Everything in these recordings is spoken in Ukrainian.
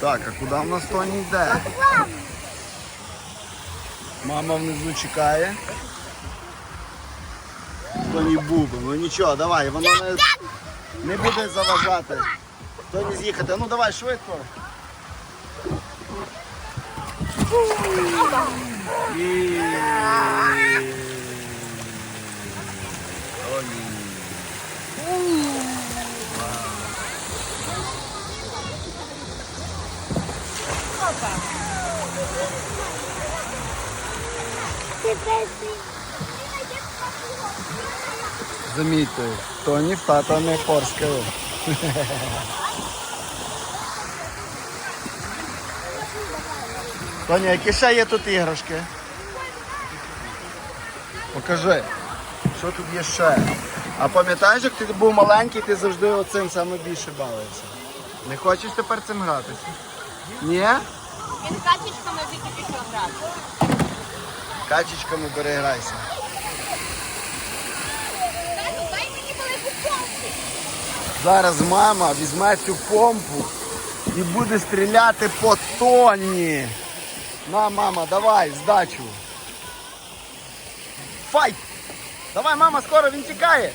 Так, а куди в нас Тоні йде? Мама внизу чекає. Тоні Буба, ну нічого, давай, воно не, не буде заважати. Тоні з'їхати. Ну давай швидко. І... Тоні. Замітьте, Тоні тата не порскає. Тоні, які ще є тут іграшки? Покажи, що тут є ще. А пам'ятаєш, як ти був маленький, ти завжди оцим саме більше бавився. Не хочеш тепер цим гратися? Ні? Він качечками тільки пішов грати. Качечками переграйся. Тату, дай мені велику помпу. Зараз мама візьме цю помпу і буде стріляти по тоні. На, мама, давай, здачу. Файт! Давай, мама, скоро він тікає.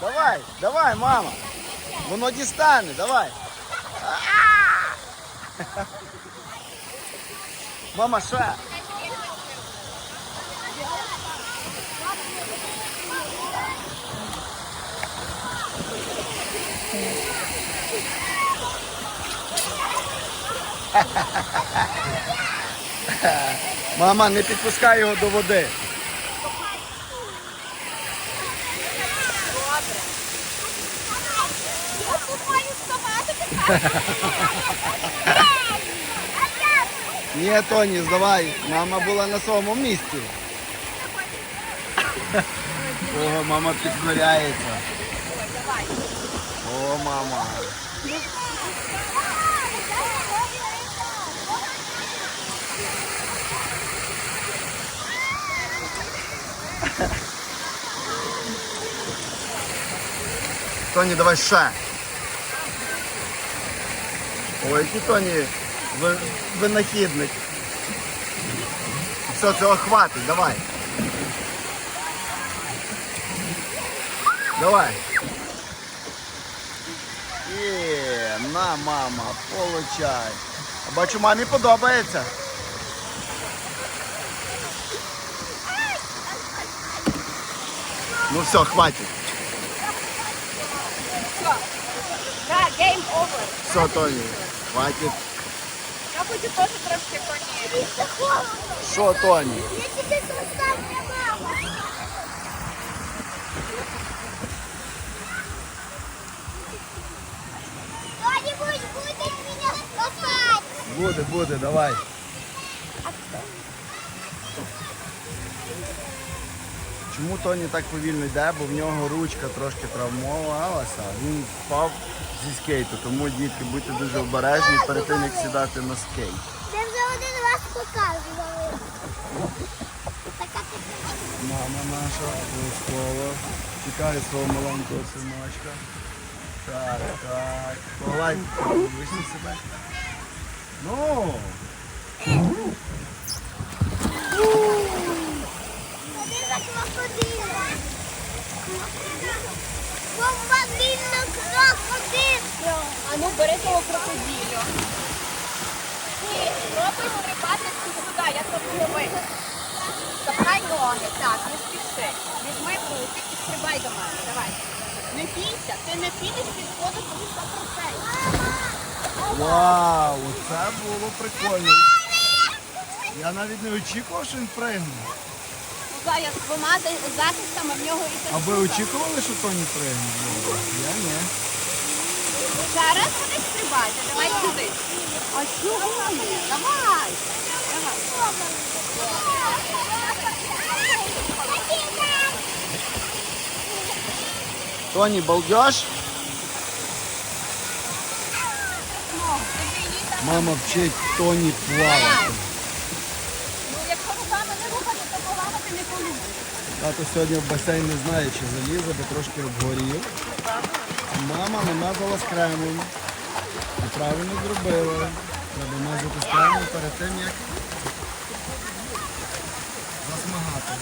Давай, давай, мама. Воно дістане, давай. А! Мама, ще. Мама, не підпускай його до води. Я купаю вставати Ні, Тоні, здавай. Мама була на своєму місці. Ого, мама підгоряється. О, мама. Тоні, давай ще. Ой, який Тоні ви- винахідник. Все, цього хватить, давай. Давай. Є, на, мама, получай. А Бачу, мамі подобається. Ну все, хватить. Так, гейм овер. Все, Тоні, хватить. Хочу теж трошки поні. Що, Тоні? Я тебе мама. Буде, буде, давай. Чому Тоні так повільно йде? Бо в нього ручка трошки травмувалася. Він впав зі скейту, тому дітки будьте дуже обережні перед тим, як сідати на скейт. Я вже один раз показувала. Мама наша обов'язково чекає свого маленького синочка. Так, так. Погладь, вийшли себе. Ну, Ходи за крокодила. А ну бери того крокодилю. Ні, спробуй стрибати сюди, я тобі ловити. Запхай ноги, так, не спіши. Візьми руки і стрибай до мене. Давай. Не бійся, ти не підеш під воду, тобі 100%. вау, це було прикольно. Я навіть не очікував, що він пригне. З двома захистами в нього і А ви очікували, що Тоні пригне? Я ні. Зараз вони стрибайте, давай сюди. А чого? Давай. Давай. Тоні, балдеж? Мама вчить Тоні плавати. Ну, якщо руками не рухати, то плавати не полюбить. Тато сьогодні в басейн не знає, чи залізе, бо трошки обгорів. Мама намазала з кремом. правильно зробили. Треба мазати спину перед тим, як засмагати.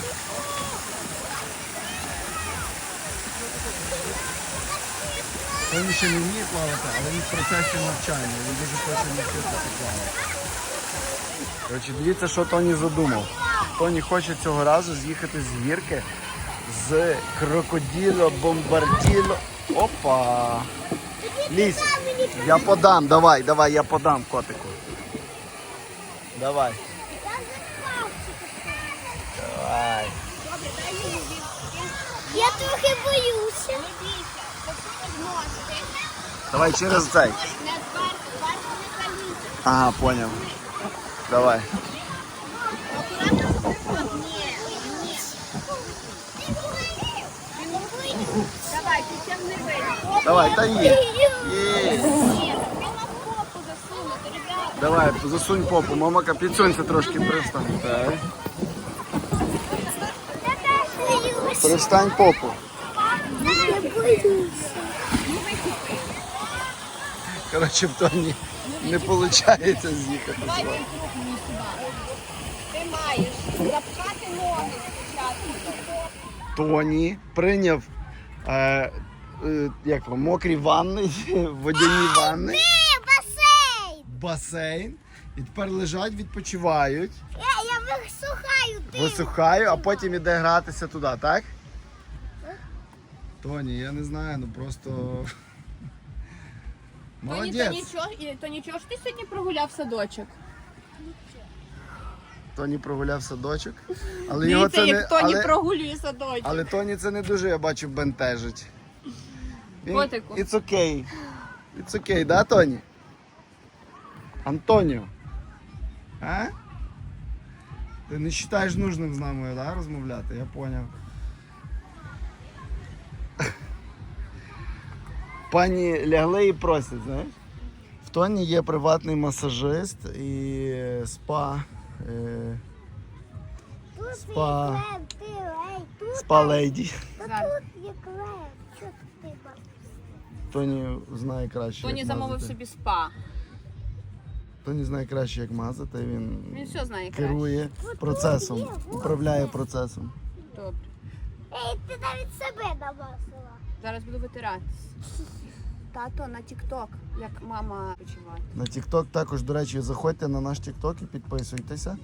Він ще не вміє плавати, але він в процесі навчання. Він дуже хоче навчитися плавати. Дивіться, що Тоні задумав. Тоні хоче цього разу з'їхати з гірки з крокоділо бомбарділо. Опа! Лізь, я подам, давай, давай, я подам котику. Давай. Давай. Я трохи боюся. Давай через цей. Ага, поняв. Давай. Акуратно посунь. Ні, ні. Він не вийде. Давай, та є. Давай, засунь попу. Мамака, підсунься трошки, привстань. Так. Привстань попу. Коротше, в Тоні не виходить з'їхати. з вами. Ти маєш запхати ноги спочатку. Тоні прийняв е, е, як вам, мокрі ванни, водяні ванни, Ні, басейн. басейн. І тепер лежать, відпочивають, Я, я висухаю ти. висухаю, а потім іде гратися туди, так? Тоні, я не знаю, ну просто. Тоні, то Молодець. нічого, і- то нічого ж ти сьогодні прогуляв садочок. Тоні прогуляв садочок. Але його Дивіться, це як не. Тоні Але, прогулює садочок. але Тоні це не дуже, я бачу, бентежить. Він- Котику. It's okay. It's okay, да, Тоні? Антоніо. А? Ти не вважаєш нужним з нами да, розмовляти, я поняв. Пані лягли і просять, знаєш? В Тоні є приватний масажист і спа. Е, Тут Спа. є клеп, ти, ей, тут. спа леді. Та Зараз. тут є клеп. Тоні знає краще. Тоні як замовив мазати. собі спа. Тоні знає краще, як мазати. Він, Він все знає краще. керує процесом, управляє процесом. Добре. Ей, ти навіть себе намасила. Зараз буду витиратись. Тато на Тік-Ток, як мама почуває. На TikTok також, до речі, заходьте на наш TikTok і підписуйтеся.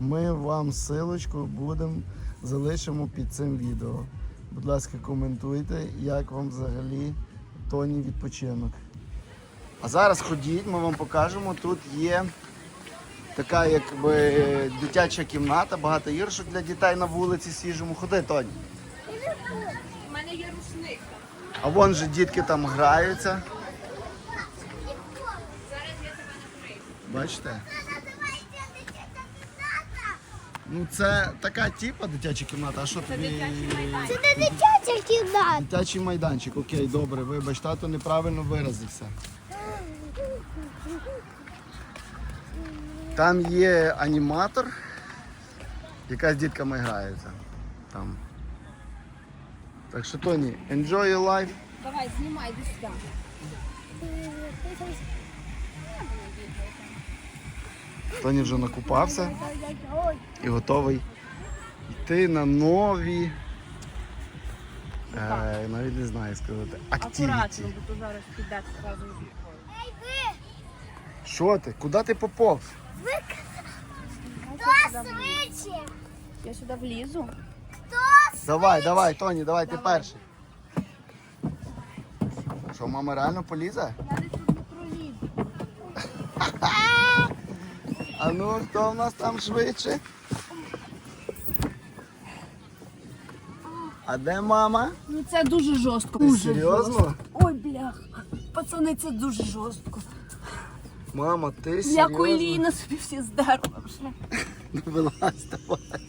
Ми вам силочку будемо залишимо під цим відео. Будь ласка, коментуйте, як вам взагалі Тоні відпочинок. А зараз ходіть, ми вам покажемо. Тут є така якби дитяча кімната, багато іграшок для дітей на вулиці свіжому. Ходи, Тоні. У мене є рушник. А вон же дітки там граються. Зараз я тебе накрию. Бачите? Ну це така типа дитяча кімната, а що Це тобі? дитячий майданчик. Це не дитяча кімната. Дитячий майданчик, окей, добре, вибач, тато неправильно виразився. Там є аніматор, яка з дітками грається. Там. Так що Тоні, enjoy your life. Давай, знімай, йди сюди. Тоні вже накупався і готовий йти на нові. Е, навіть не знаю сказати. Акуратно, Активіті. бо то зараз піде одразу. Ви, Що ти? Куди ти поповз? хто швидше? Я сюди влізу. Хто Давай, давай, Тоні, давай, ти перший. Що, мама реально полізе? Я десь тут не пролізу. А ну, хто в нас там швидше? А де мама? Ну це дуже жорстко. Ти серйозно? Ой, блях. Пацани, це дуже жорстко. Мама, ти Я серйозно? коліна собі всі здерла вже. Ну, Вилазь, давай.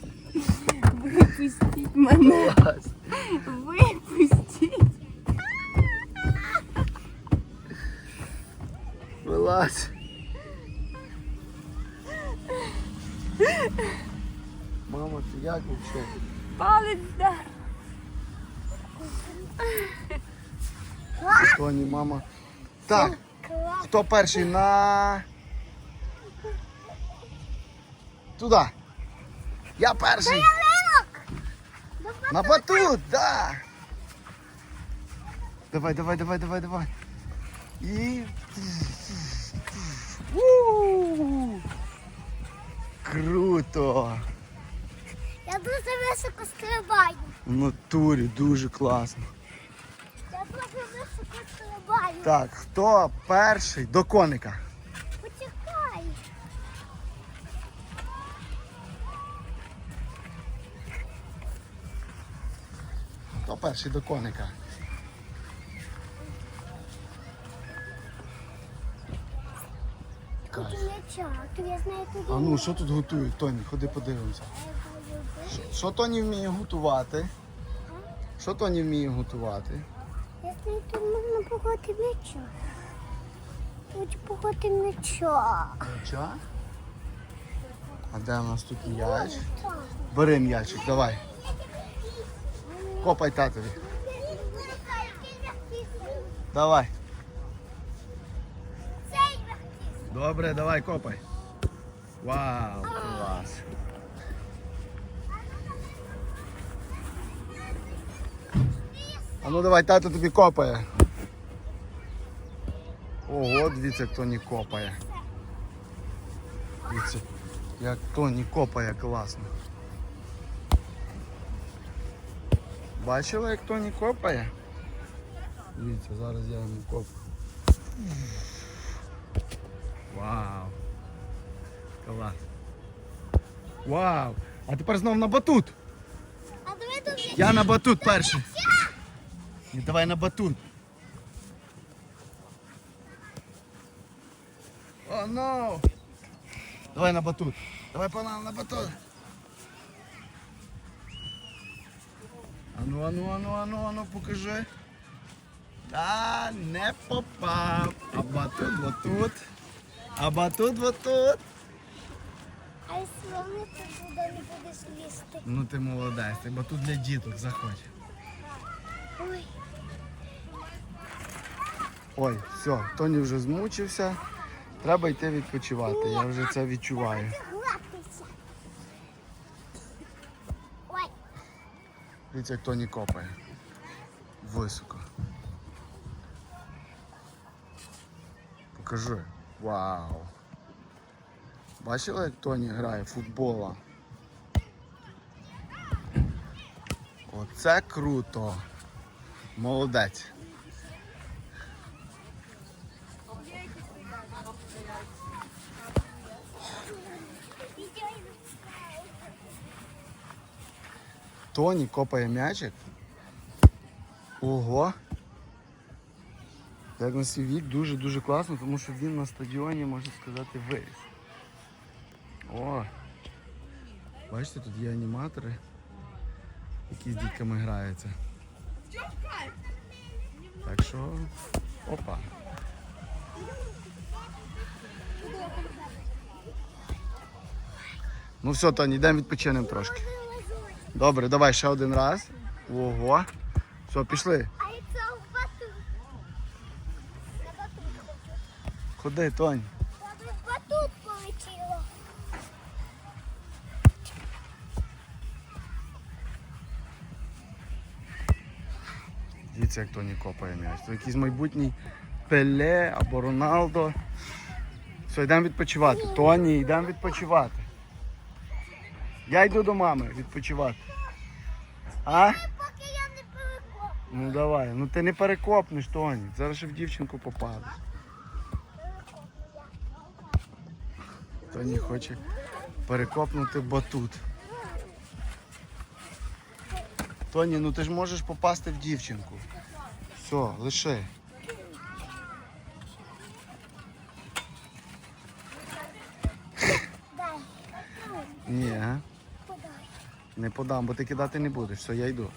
Випустіть мене. Вилазь. Випустіть. Вилазь. Мама, ти як взагалі? Палець здер. Тоні, мама. Так, Хто перший на. Туди. Я перший. На батут, да. Давай, давай, давай, давай, давай. І. У! Круто! Я дуже високо стрибаю. В натурі дуже класно. Я дуже високо стрибаю. Так, хто перший до коника? Почекай. Хто перший до коника? Тут м'яча, то я знаю, тут А ну, що тут готують, Тоні? Ходи подивимося. Що- Що Тоні вміє готувати? Що Тоні вміє готувати? Я знаю, тут можна погати м'яча. Хочу погати м'яча. М'яча? А де у нас тут м'яч? Бери м'ячик, давай. Копай татові. Давай. Добре, давай копай. Вау, клас. А ну давай, тато тобі копає. Ого, дивіться, як Тоні копає. Дивіться, як Тоні копає класно. Бачили, як Тоні копає? Дивіться, зараз я йому копаю. Вау. Клас. Вау. А тепер знов на батут. А давай тут Я на батут перший. Ні, давай на батут. О, ну. Давай на батут. Давай панал на батут. Ану, ану, ану, ану, ану, покажи. А, не попав. А батут, батут. А батут, батут. А якщо вони тут туди не будеш лізти? Ну ти молодець, ти батут для діток заходь. Ой, Ой, все, Тоні вже змучився. Треба йти відпочивати. Я вже це відчуваю. Ой, Дивіться, як Тоні копає. Високо. Покажи. Вау. Бачили, як Тоні грає футбола? Оце круто. Молодець. Тоні копає м'ячик. Ого. Як на свій вік дуже-дуже класно, тому що він на стадіоні, можна сказати, виріс. О! Бачите, тут є аніматори, які з дітками граються. Так що. Опа. Ну все, Тоні, йдемо відпочинемо трошки. Добре, давай ще один раз. Ого. Все, пішли. а якщо в батут? На батут Ходи, Тонь. Батут полетіла. Дивіться, як Тоні копає м'яч. Це якийсь майбутній Пеле або Роналдо. Все, йдемо відпочивати. Тоні, йдемо відпочивати. Я йду до мами відпочивати. А? Поки я не перекоп. Ну давай. Ну ти не перекопнеш, Тоні. Зараз ще в дівчинку попадеш. Тоні хоче перекопнути батут. Тоні, ну ти ж можеш попасти в дівчинку. Все, лиши. Ні, а? не подам, бо ти кидати не будеш. Все, я йду.